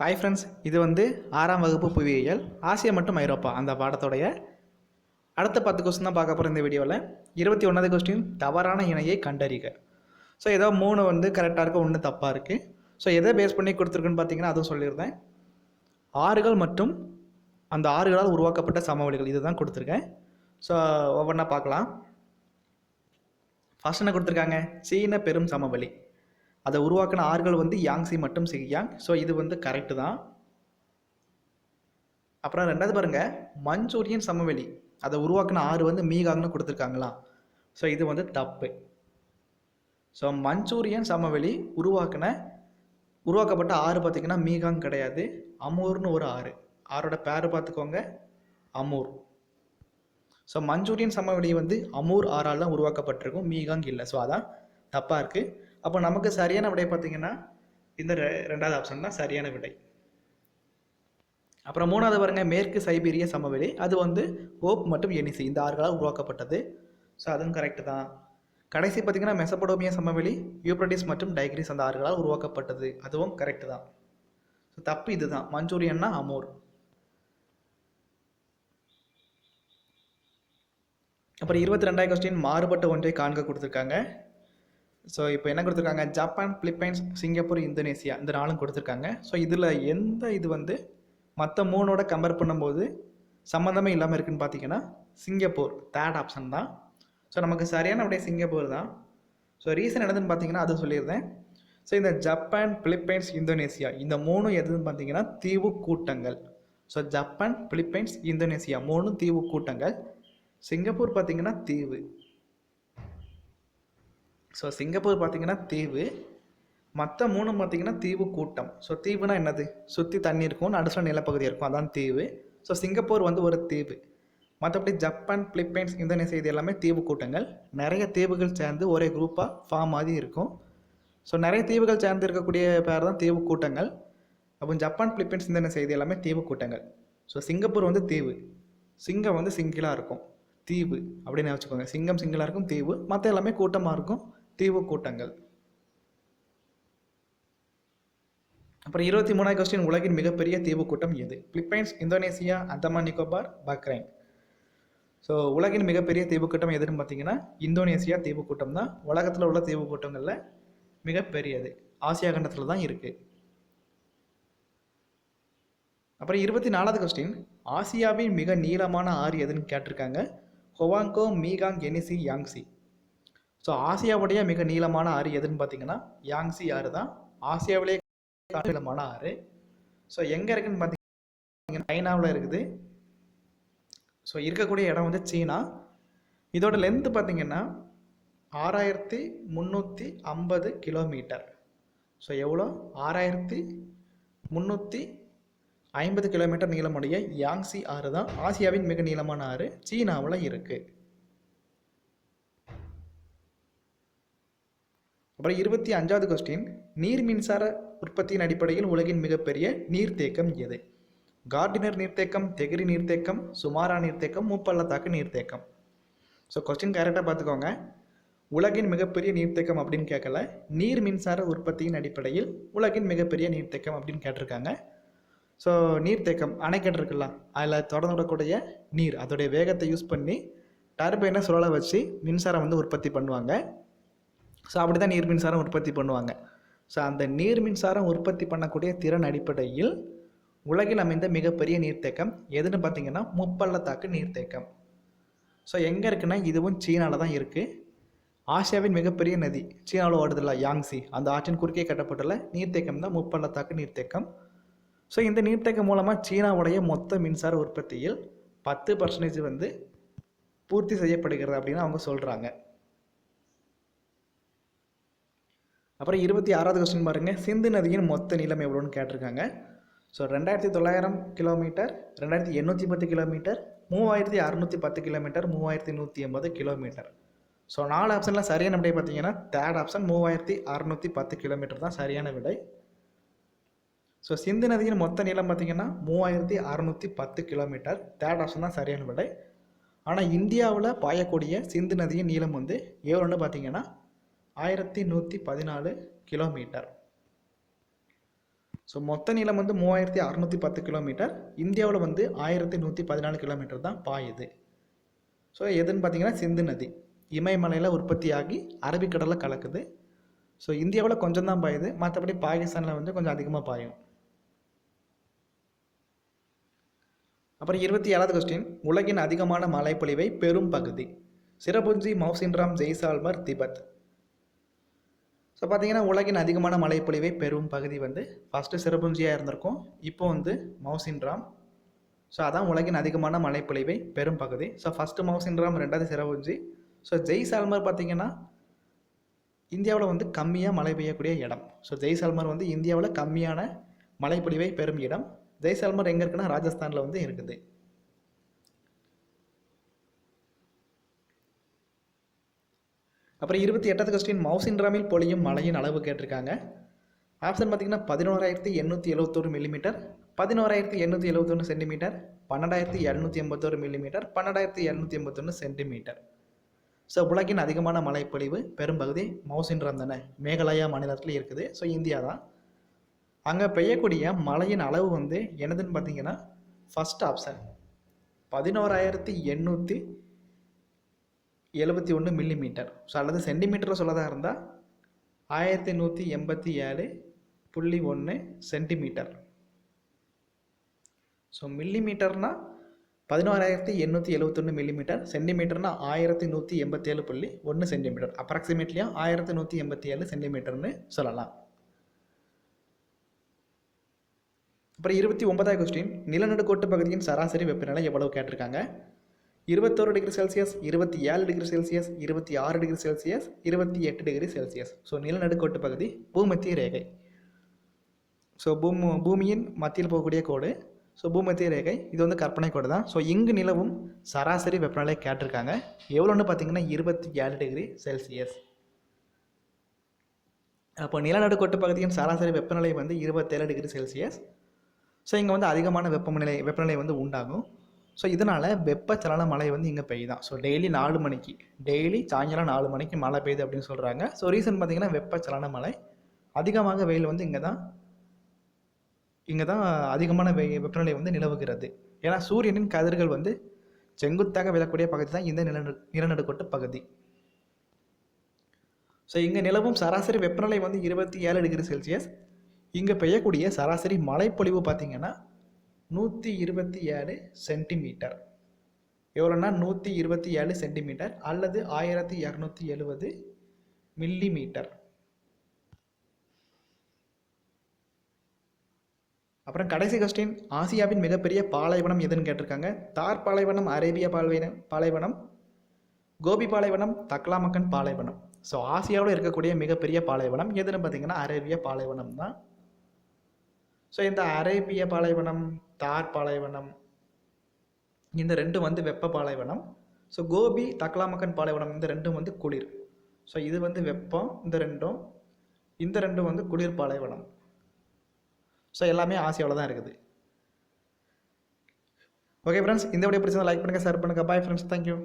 Hi friends இது வந்து ஆறாம் வகுப்பு புவியியல் ஆசியா மற்றும் ஐரோப்பா அந்த பாடத்தோடைய அடுத்த பத்து கொஸ்டின் தான் பார்க்க போகிறோம் இந்த வீடியோவில் இருபத்தி ஒன்றாவது கொஸ்டின் தவறான இணையை கண்டறிக. ஸோ ஏதோ மூணு வந்து கரெக்டாக இருக்குது ஒன்று தப்பாக இருக்குது ஸோ எதை பேஸ் பண்ணி கொடுத்துருக்குன்னு பார்த்தீங்கன்னா அதுவும் சொல்லியிருந்தேன். ஆறுகள் மற்றும் அந்த ஆறுகளால் உருவாக்கப்பட்ட சமவெளிகள் இதுதான் கொடுத்துருக்கேன். ஸோ ஒவ்வொன்றா பார்க்கலாம். ஃபஸ்ட் என்ன கொடுத்துருக்காங்க? சீன பெரும் சமவெளி. அதை உருவாக்கின ஆறுகள் வந்து யாங்ஸி மற்றும் சிகியாங் ஸோ இது வந்து கரெக்டு தான். அப்புறம் ரெண்டாவது பாருங்கள் மஞ்சூரியன் சமவெளி. அதை உருவாக்கின ஆறு வந்து மீகாங்னு கொடுத்துருக்காங்களா? ஸோ இது வந்து தப்பு. ஸோ மஞ்சூரியன் சமவெளி உருவாக்கின உருவாக்கப்பட்ட ஆறு பார்த்திங்கன்னா மீகாங் கிடையாது. அமூர்னு ஒரு ஆறு. ஆறோட பேர் பார்த்துக்கோங்க அமூர். ஸோ மஞ்சூரியன் சமவெளி வந்து அமூர் ஆறால் தான் உருவாக்கப்பட்டிருக்கும் மீகாங் இல்லை. ஸோ அதான் தப்பாக இருக்குது அப்போ நமக்கு சரியான விடை பார்த்தீங்கன்னா இந்த ரெ- ரெண்டாவது ஆப்ஷன் தான் சரியான விடை. அப்புறம் மூணாவது பாருங்க மேற்கு சைபீரிய சமவெளி. அது வந்து ஓப் மற்றும் எனிசி இந்த ஆறுகளால் உருவாக்கப்பட்டது. ஸோ அதுவும் கரெக்டு தான். கடைசி பார்த்தீங்கன்னா மெசபடோமிய சமவெளி யூப்ரடிஸ் மற்றும் டைக்ரிஸ் அந்த ஆறுகளால் உருவாக்கப்பட்டது. அதுவும் கரெக்டு தான். ஸோ தப்பு இதுதான். மஞ்சூரியன்னா அமோர். அப்புறம் இருபத்தி ரெண்டாவது கொஸ்டின் மாறுபட்ட ஒன்றை காண்க கொடுத்துருக்காங்க. ஸோ இப்போ என்ன கொடுத்துருக்காங்க? ஜப்பான் பிலிப்பைன்ஸ் சிங்கப்பூர் இந்தோனேசியா இந்த நாளும் கொடுத்துருக்காங்க. ஸோ இதில் எந்த இது வந்து மற்ற மூணோட கம்பேர் பண்ணும்போது சம்மந்தமே இல்லாமல் இருக்குன்னு பார்த்தீங்கன்னா சிங்கப்பூர் தேர்ட் ஆப்ஷன் தான். ஸோ நமக்கு சரியான அப்படியே சிங்கப்பூர் தான். ஸோ ரீசன் என்னதுன்னு பார்த்தீங்கன்னா அது சொல்லியிருந்தேன் ஸோ இந்த ஜப்பான் பிலிப்பைன்ஸ் இந்தோனேசியா இந்த மூணும் எதுன்னு பார்த்தீங்கன்னா தீவு கூட்டங்கள். ஸோ ஜப்பான் பிலிப்பைன்ஸ் இந்தோனேசியா மூணும் தீவு கூட்டங்கள். சிங்கப்பூர் பார்த்தீங்கன்னா தீவு. ஸோ சிங்கப்பூர் பார்த்தீங்கன்னா தீவு. மற்ற மூணு பார்த்திங்கன்னா தீவு கூட்டம். ஸோ தீவுனா என்னது? சுற்றி தண்ணி இருக்கும் நடுசில் நிலப்பகுதி இருக்கும் அதான் தீவு. ஸோ சிங்கப்பூர் வந்து ஒரு தீவு. மற்றபடி ஜப்பான் பிலிப்பைன்ஸ் இந்தோனேசியா இது எல்லாமே தீவு கூட்டங்கள். நிறைய தீவுகள் சேர்ந்து ஒரே குரூப்பாக ஃபார்ம் மாதிரி இருக்கும். ஸோ நிறைய தீவுகள் சேர்ந்து இருக்கக்கூடிய பேர் தான் தீவு கூட்டங்கள். அப்போ ஜப்பான் பிலிப்பைன்ஸ் இந்தோனேசியா இது எல்லாமே தீவு கூட்டங்கள். ஸோ சிங்கப்பூர் வந்து தீவு. சிங்கம் வந்து சிங்கிளாக இருக்கும். தீவு அப்படின்னு வச்சுக்கோங்க. சிங்கம் சிங்கிளாக இருக்கும் தீவு. மற்ற எல்லாமே கூட்டமாக இருக்கும். தீவு கூட்டங்கள். அப்புறம் இருபத்தி மூணாவது கொஸ்டின் உலகின் மிகப்பெரிய தீவு கூட்டம் எது? Philippines Indonesia Andaman Nicobar Bahrain so உலகின் மிகப்பெரிய தீவு கூட்டம் எதுன்னு பார்த்தீங்கன்னா இந்தோனேசியா தீவு கூட்டம் தான். உலகத்தில் உள்ள தீவு கூட்டங்களில் மிகப்பெரியது. ஆசியா கண்டத்தில் தான் இருக்குது அப்புறம் இருபத்தி நாலாவது கொஸ்டின் ஆசியாவின் மிக நீளமான ஆறு எதுன்னு கேட்டிருக்காங்க. Huang Ho Mekong Yenisei Yangtze so ஆசியாவுடைய மிக நீளமான ஆறு எதுன்னு பார்த்தீங்கன்னா யாங்ஸி ஆறு தான். ஆசியாவிலே நீளமான ஆறு. ஸோ எங்கே இருக்குன்னு பார்த்தீங்கன்னா சைனாவில் இருக்குது. ஸோ இருக்கக்கூடிய இடம் வந்து சீனா. இதோட லென்த்து பார்த்தீங்கன்னா ஆறாயிரத்தி முந்நூற்றி ஐம்பது கிலோமீட்டர் ஸோ எவ்வளோ? ஆறாயிரத்தி முந்நூற்றி ஐம்பது கிலோமீட்டர் நீளமுடைய யாங்ஸி ஆறு தான். ஆசியாவின் மிக நீளமான ஆறு சீனாவில் இருக்குது அப்புறம் இருபத்தி அஞ்சாவது கொஸ்டின் நீர் மின்சார உற்பத்தியின் அடிப்படையில் உலகின் மிகப்பெரிய நீர்த்தேக்கம் எது? கார்டினர் நீர்த்தேக்கம் தெகிரி நீர்த்தேக்கம் சுமாரா நீர்த்தேக்கம் மூப்பள்ளத்தாக்கு நீர்த்தேக்கம் ஸோ கொஸ்டின் கரெக்டாக பார்த்துக்கோங்க. உலகின் மிகப்பெரிய நீர்த்தேக்கம் அப்படின்னு கேட்கல. நீர் மின்சார உற்பத்தியின் அடிப்படையில் உலகின் மிகப்பெரிய நீர்த்தேக்கம் அப்படின்னு கேட்டிருக்காங்க. ஸோ நீர்த்தேக்கம் அணைக்கட்டு இருக்குல்ல அதில் தொடர்ந்து விடக்கூடிய நீர் அதோடைய வேகத்தை யூஸ் பண்ணி டர்பைனை சுழல வச்சு மின்சாரம் வந்து உற்பத்தி பண்ணுவாங்க. ஸோ அப்படி தான் நீர் மின்சாரம் உற்பத்தி பண்ணுவாங்க. ஸோ அந்த நீர் மின்சாரம் உற்பத்தி பண்ணக்கூடிய திறன் அடிப்படையில் உலகில் அமைந்த மிகப்பெரிய நீர்த்தேக்கம் எதுன்னு பார்த்தீங்கன்னா முப்பள்ளத்தாக்கு நீர்த்தேக்கம். ஸோ எங்கே இருக்குன்னா இதுவும் சீனாவில் தான் இருக்குது ஆசியாவின் மிகப்பெரிய நதி சீனாவில் ஓடுதில்ல யாங்ஸி. அந்த ஆற்றின் குறுக்கே கட்டப்பட்டுள்ள நீர்த்தேக்கம் தான் முப்பள்ளத்தாக்கு நீர்த்தேக்கம். ஸோ இந்த நீர்த்தேக்கம் மூலமாக சீனாவுடைய மொத்த மின்சார உற்பத்தியில் பத்து பர்சன்டேஜ் வந்து பூர்த்தி செய்யப்படுகிறது அப்படின்னு அவங்க சொல்கிறாங்க அப்புறம் இருபத்தி ஆறாவது கொஸ்டின் பாருங்க. சிந்து நதியின் மொத்த நீளம் எவ்வளோன்னு கேட்டிருக்காங்க. ஸோ ரெண்டாயிரத்தி தொள்ளாயிரம் கிலோமீட்டர் ரெண்டாயிரத்தி எண்ணூற்றி பத்து கிலோமீட்டர் மூவாயிரத்தி அறுநூற்றி பத்து கிலோமீட்டர் மூவாயிரத்தி நூற்றி எண்பது கிலோமீட்டர் ஸோ நாலு ஆப்ஷனில் சரியான விடை பார்த்தீங்கன்னா தேர்ட் ஆப்ஷன் மூவாயிரத்தி அறுநூற்றி பத்து கிலோமீட்டர் தான் சரியான விடை. ஸோ சிந்து நதியின் மொத்த நீளம் பார்த்தீங்கன்னா மூவாயிரத்தி அறுநூற்றி பத்து கிலோமீட்டர் தேர்ட் ஆப்ஷன் தான் சரியான விடை. ஆனால் இந்தியாவில் பாயக்கூடிய சிந்து நதியின் நீளம் வந்து எவ்வளோன்னு பார்த்தீங்கன்னா ஆயிரத்தி நூற்றி பதினாலு கிலோமீட்டர். ஸோ மொத்த நீளம் வந்து மூவாயிரத்தி அறநூற்றி பத்து கிலோமீட்டர். இந்தியாவில் வந்து ஆயிரத்தி நூற்றி பதினாலு கிலோமீட்டர் தான் பாயுது. ஸோ எதுன்னு பார்த்தீங்கன்னா சிந்து நதி. இமயமலையில் உற்பத்தியாகி அரபிக்கடலில் கலக்குது. ஸோ இந்தியாவில் கொஞ்சம் தான் பாயுது. மற்றபடி பாகிஸ்தானில் வந்து கொஞ்சம் அதிகமாக பாயும். அப்புறம் இருபத்தி ஏழாவது கொஸ்டின் உலகின் அதிகமான மழைப்பொழிவை பெரும் பகுதி. சிரபுஞ்சி மௌசின்ராம் ஜெய்சால்மர் திபெத். ஸோ பார்த்தீங்கன்னா உலகின் அதிகமான மழைப்பொழிவை பெறும் பகுதி வந்து ஃபஸ்ட்டு சிறபுஞ்சியாக இருந்திருக்கும். இப்போ வந்து மௌசின்ராம் ஸோ அதான் உலகின் அதிகமான மழைப்பொழிவை பெரும் பகுதி. ஸோ ஃபஸ்ட்டு மௌசின்ராம் ரெண்டாவது சிறபுஞ்சி ஸோ ஜெய்சால்மர் பார்த்திங்கன்னா இந்தியாவில் வந்து கம்மியாக மழை பெய்யக்கூடிய இடம். ஸோ ஜெய்சால்மர் வந்து இந்தியாவில் கம்மியான மழைப்பொழிவை பெறும் இடம். ஜெய்சால்மர் எங்கே இருக்குன்னா ராஜஸ்தானில் வந்து இருக்குது. அப்புறம் இருபத்தி எட்டாவது கொஸ்டின் மவுசின்ராமில் பொழியும் மழையின் அளவு கேட்டிருக்காங்க. ஆப்ஷன் பார்த்தீங்கன்னா பதினோராயிரத்தி எண்ணூற்றி எழுபத்தோரு மில்லிமீட்டர் பதினோராயிரத்தி எண்ணூற்றி எழுபத்தொன்று சென்டிமீட்டர் பன்னெண்டாயிரத்தி எழுநூற்றி எண்பத்தோரு மில்லிமீட்டர் பன்னெண்டாயிரத்தி எழுநூற்றி எண்பத்தொன்று சென்டிமீட்டர் ஸோ உலகின் அதிகமான மழைப்பொழிவு பெரும்பகுதி மவுசின்ராம் தானே. மேகாலயா மாநிலத்தில் இருக்குது. ஸோ இந்தியா தான். அங்கே பெய்யக்கூடிய மழையின் அளவு வந்து என்னதுன்னு பார்த்தீங்கன்னா ஃபஸ்ட் ஆப்ஷன் பதினோராயிரத்தி எண்ணூற்றி எழுபத்தி ஒன்று மில்லிமீட்டர் ஸோ அல்லது சென்டிமீட்டரை சொல்லதா இருந்தால் ஆயிரத்தி நூற்றி எண்பத்தி ஏழு புள்ளி ஒன்று சென்டிமீட்டர் ஸோ மில்லிமீட்டர்னால் பதினோராயிரத்தி எண்ணூற்றி எழுபத்தொன்று மில்லிமீட்டர் சென்டிமீட்டர்னா ஆயிரத்தி நூற்றி எண்பத்தேழு புள்ளி ஒன்று சென்டிமீட்டர் அப்ராக்சிமேட்லியாக ஆயிரத்தி நூற்றி எண்பத்தி ஏழு சென்டிமீட்டர்னு சொல்லலாம். அப்புறம் இருபத்தி ஒன்பதாவது கொஸ்டின் நிலநடுக்கோட்டு பகுதியின் சராசரி வெப்பநிலை எவ்வளவு கேட்டிருக்காங்க? இருபத்தோரு டிகிரி செல்சியஸ் இருபத்தி ஏழு டிகிரி செல்சியஸ் இருபத்தி ஆறு டிகிரி செல்சியஸ் இருபத்தி எட்டு டிகிரி செல்சியஸ் ஸோ நிலநடுக்கோட்டு பகுதி பூமத்திய ரேகை. ஸோ பூமி பூமியின் மத்தியில் போகக்கூடிய கோடு. ஸோ பூமத்திய ரேகை இது வந்து கற்பனை கோடு தான். ஸோ இங்கு நிலவும் சராசரி வெப்பநிலை கேட்டிருக்காங்க. எவ்வளோன்னு பார்த்தீங்கன்னா இருபத்தி ஏழு டிகிரி செல்சியஸ் அப்போ நிலநடுக்கோட்டு பகுதியின் சராசரி வெப்பநிலை வந்து இருபத்தேழு டிகிரி செல்சியஸ் ஸோ இங்கே வந்து அதிகமான வெப்பநிலை வெப்பநிலை வந்து உண்டாகும். ஸோ இதனால் வெப்பச்சலன மழை வந்து இங்கே பெய்யுதான். ஸோ டெய்லி நாலு மணிக்கு. டெய்லி சாயங்காலம் நாலு மணிக்கு மழை பெய்யுது அப்படின்னு சொல்கிறாங்க ஸோ ரீசன் பார்த்தீங்கன்னா வெப்பச்சலன மழை. அதிகமாக வெயில் வந்து இங்கே தான் இங்கே தான் அதிகமான வெ வெப்பநிலை வந்து நிலவுகிறது. ஏன்னா சூரியனின் கதிர்கள் வந்து செங்குத்தாக விழக்கூடிய பகுதி தான் இந்த நிலநடு நிலநடுக்கோட்டு பகுதி. ஸோ இங்கே நிலவும் சராசரி வெப்பநிலை வந்து இருபத்தி ஏழு டிகிரி செல்சியஸ். இங்கே பெய்யக்கூடிய சராசரி மழைப்பொழிவு பார்த்திங்கன்னா நூற்றி இருபத்தி ஏழு சென்டிமீட்டர். எவ்வளோன்னா நூற்றி இருபத்தி ஏழு சென்டிமீட்டர் அல்லது ஆயிரத்தி இரநூத்தி எழுபது மில்லி மீட்டர் அப்புறம் கடைசி கொஸ்டின் ஆசியாவின் மிகப்பெரிய பாலைவனம் எதுன்னு கேட்டிருக்காங்க. தார் பாலைவனம் அரேபிய பாலைவனம் பாலைவனம் கோபி பாலைவனம் தக்லாமக்கன் பாலைவனம். ஸோ ஆசியாவில் இருக்கக்கூடிய மிகப்பெரிய பாலைவனம் எதுன்னு பார்த்தீங்கன்னா அரேபிய பாலைவனம் தான் ஸோ இந்த அரேபிய பாலைவனம் தார் பாலைவனம். இந்த ரெண்டும் வந்து வெப்ப பாலைவனம். ஸோ கோபி தக்லாமக்கன் பாலைவனம் இந்த ரெண்டும் வந்து குளிர். ஸோ இது வந்து வெப்பம் இந்த ரெண்டும். இந்த ரெண்டும் வந்து குளிர் பாலைவனம். ஸோ எல்லாமே ஆசியாவில் தான் இருக்குது. ஓகே ஃப்ரெண்ட்ஸ் இந்த வீடியோ பிடிச்சதை லைக் பண்ணுங்கள் ஷேர் பண்ணுங்கள் பாய் ஃப்ரெண்ட்ஸ் தேங்க்யூ